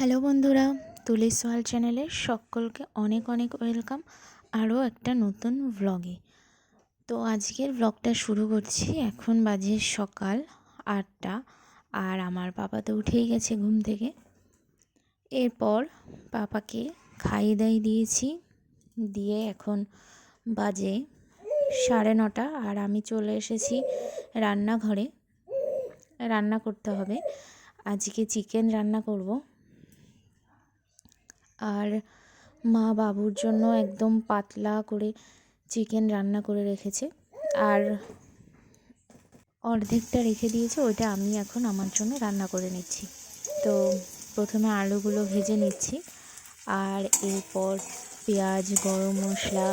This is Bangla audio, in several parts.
হ্যালো বন্ধুরা, তুলি সোয়াল চ্যানেলে সকলকে অনেক অনেক ওয়েলকাম, আরও একটা নতুন ভ্লগে তো আজকের ভ্লগটা শুরু করছি, এখন বাজে সকাল আটটা, আর আমার পাপা তো উঠেই গেছে ঘুম থেকে। এরপর পাপাকে খাইয়ে দাইয়ে দিয়েছি, দিয়ে এখন বাজে সাড়ে নটা, আর আমি চলে এসেছি রান্নাঘরে। রান্না করতে হবে। আজকে চিকেন রান্না করব। আর মা বাবুর জন্য একদম পাতলা করে চিকেন রান্না করে রেখেছে। আর অর্ধেকটা রেখে দিয়েছে, ওইটা আমি এখন আমার জন্য রান্না করে নিচ্ছি। তো প্রথমে আলুগুলো ভেজে নিচ্ছি, আর এরপর পেঁয়াজ, গরম মশলা,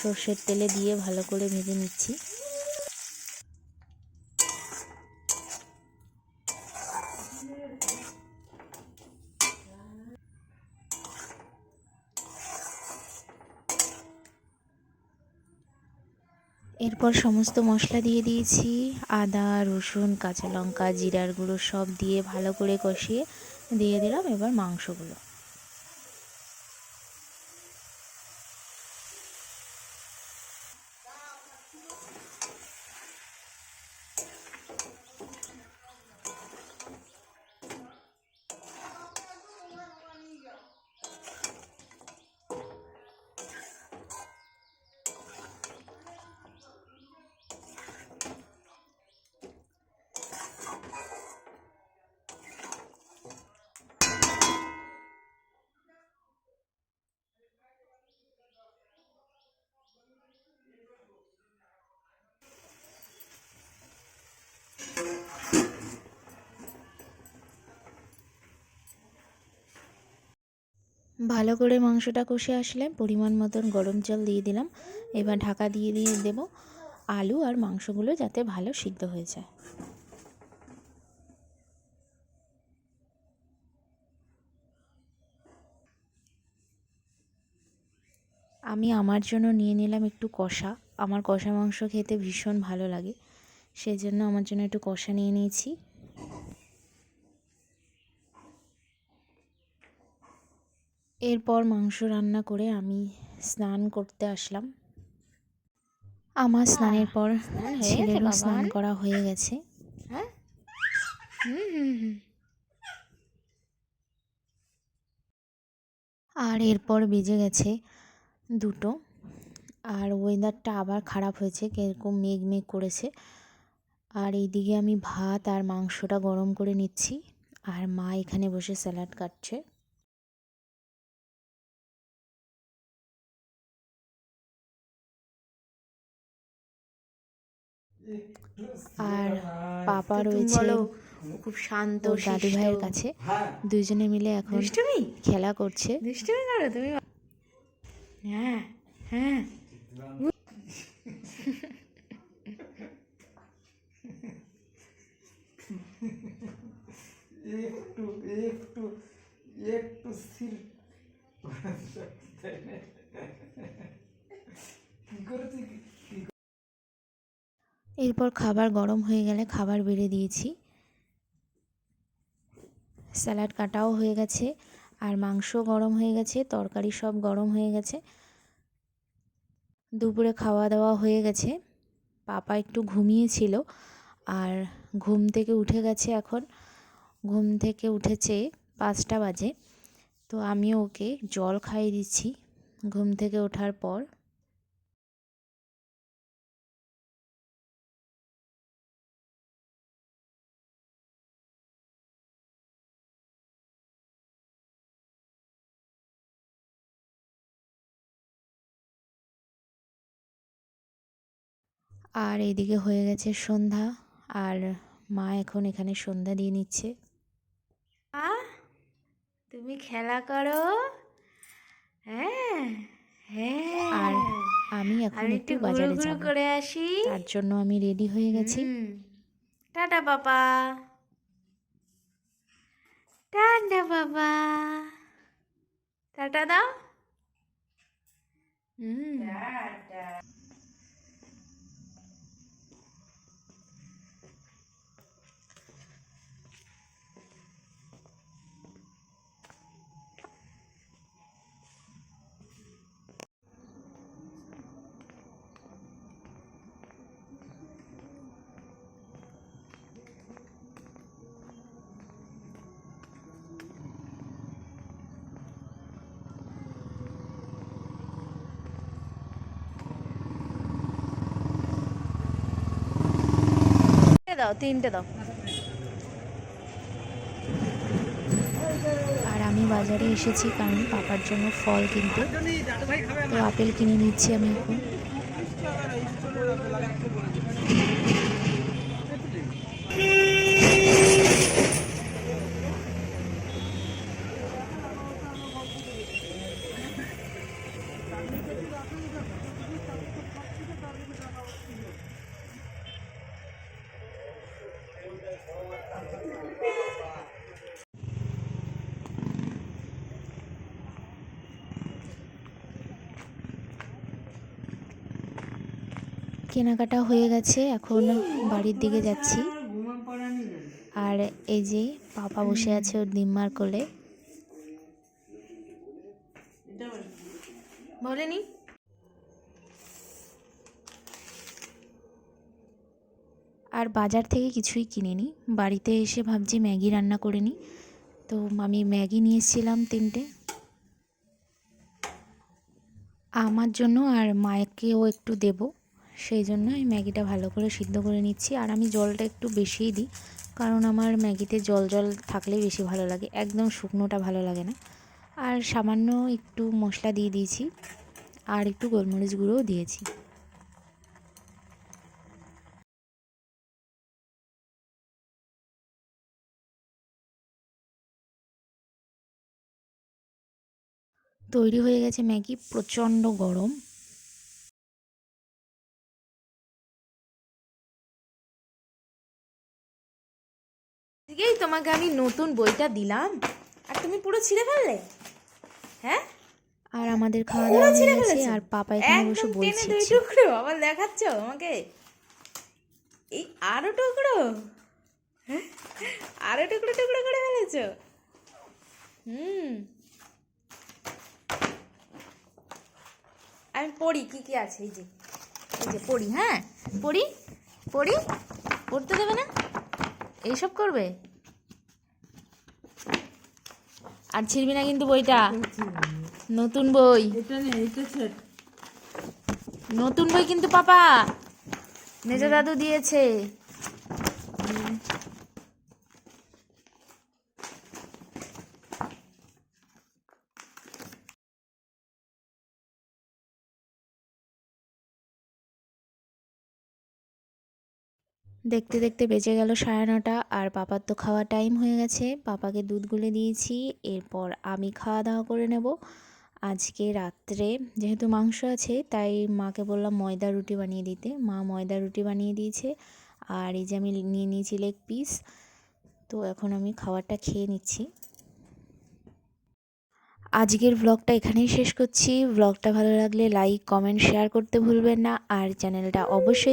সর্ষের তেলে দিয়ে ভালো করে ভেজে নিচ্ছি। এরপর সমস্ত মশলা দিয়ে দিয়েছি। আদা, রসুন, কাঁচা লঙ্কা, জিরার গুঁড়ো সব দিয়ে ভালো করে কষিয়ে দিয়ে দিলাম এবার মাংসগুলো। ভালো করে মাংসটা কষে আসলে পরিমাণ মতন গরম জল দিয়ে দিলাম। এবার ঢাকা দিয়ে দিয়ে দেব আলু আর মাংসগুলো যাতে ভালো সিদ্ধ হয়ে যায়। আমি আমার জন্য নিয়ে নিলাম একটু কষা। আমার কষা মাংস খেতে ভীষণ ভালো লাগে। সেই জন্য আমার জন্য একটু কষা নিয়ে নিয়েছি। এরপর মাংস রান্না করে আমি স্নান করতে আসলাম। আমার স্নানের পর ছেলেরও স্নান করা হয়ে গেছে। হ্যাঁ? আর এরপর বেজে গেছে দুটো। আর ওয়েদারটা আবার খারাপ হয়েছে কীরকম মেঘ মেঘ করেছে। আর এইদিকে আমি ভাত আর মাংসটা গরম করে নিচ্ছি। আর মা এখানে বসে স্যালাড কাটছে। আর পাপা রয়েছে খুব শান্ত দাদু ভাইয়ের কাছে। দুজনে মিলে এখন দুষ্টুমি? খেলা করছে। দুষ্টুমি করো তুমি? হ্যাঁ হ্যাঁ। একটু একটু একটু সিল কি করেছি এরপর খাবার গরম হয়ে গেলে খাবার বেড়ে দিয়েছি। স্যালাড কাটাও হয়ে গেছে, আর মাংস গরম হয়ে গেছে, তরকারি সব গরম হয়ে গেছে। দুপুরে খাওয়া দাওয়া হয়ে গেছে। পাপা একটু ঘুমিয়েছিল, আর ঘুম থেকে উঠে গেছে এখন। ঘুম থেকে উঠেছে পাঁচটা বাজে, তো আমি ওকে জল খাইয়ে দিচ্ছি। ঘুম থেকে ওঠার পর আর এদিকে হয়ে গেছে সন্ধ্যা। আর মা এখন এখানে সন্ধ্যা দিয়ে নিচ্ছে। আ তুমি খেলা করো। হ্যাঁ হ্যাঁ। আর আমি এখন একটু বাজারে যাব। করে আসি। তার জন্য আমি রেডি হয়ে গেছি। টাটা বাবা টাটা বাবা টাটা দাও। হুম। দাও, তিনটে দাও। আর আমি বাজারে এসেছি কারণ পাপার জন্য ফল কিনতে। তো আপেল কিনে নিচ্ছি আমি এখন। কেনাকাটা হয়ে গেছে এখন বাড়ির দিকে যাচ্ছি। আর এই যে পাপা বসে আছে ওর দিম্মার কোলে। বলেনি? আর বাজার থেকে কিছুই কিনিনি। বাড়িতে এসে ভাবছি ম্যাগি রান্না করে নিই। তো আমি ম্যাগি নিয়ে এসেছিলাম তিনটে। আমার জন্য আর মায়েকেও একটু দেব। সেই জন্য আমি ম্যাগিটা ভালো করে সিদ্ধ করে নিচ্ছি। আর আমি জলটা একটু বেশিই দিই, কারণ আমার ম্যাগিতে জল জল থাকলেই বেশি ভালো লাগে, একদম শুকনোটা ভালো লাগে না। আর সামান্য একটু মশলা দিয়ে দিয়েছি, আর একটু গোলমরিচ গুঁড়োও দিয়েছি। তৈরি হয়ে গেছে ম্যাগি প্রচণ্ড গরম। আজকেই তোমাকে আমি নতুন বইটা দিলাম। আর তুমি পুরো ছিঁড়ে ফেললে? হ্যাঁ? আর আমাদের খাওয়া দাওয়া হয়ে ছিঁড়ে গেছে আর পাপা এখানে বসে বই টেনে দুই ছিঁড়ছে টুকরো আবার দেখাচ্ছ আমাকে? এই আরও টুকরো? হ্যাঁ? আরও টুকরো টুকরো করে ফেলেছো? হুম। আমি পড়ি কি কি আছে? এই যে এই যে পড়ি হ্যাঁ? পড়ি? পড়ি? পড়তে দেবে না? এইসব করবে? আর ছিড়বি না কিন্তু বইটা। নতুন বই। নতুন বই কিন্তু পাপা। মেজো দাদু দিয়েছে। দেখতে দেখতে বেজে গেল সাড়ে নটা, আর পাপার তো খাওয়া টাইম হয়ে গেছে। পাপাকে দুধ গুলে দিয়েছি, এরপর আমি খাওয়া দাওয়া করে নেব। আজকে রাত্রে যেহেতু মাংস আছে, তাই মাকে বললাম ময়দা রুটি বানিয়ে দিতে। মা ময়দা রুটি বানিয়ে দিয়েছে, আর এই যে আমি নিয়ে নিয়েছি লেগ পিস তো এখন আমি খাবারটা খেয়ে নিচ্ছি। আজকের ব্লগটা এখানেই শেষ করছি। ব্লগটা ভালো লাগলে লাইক কমেন্ট শেয়ার করতে ভুলবেন না, আর চ্যানেলটা অবশ্যই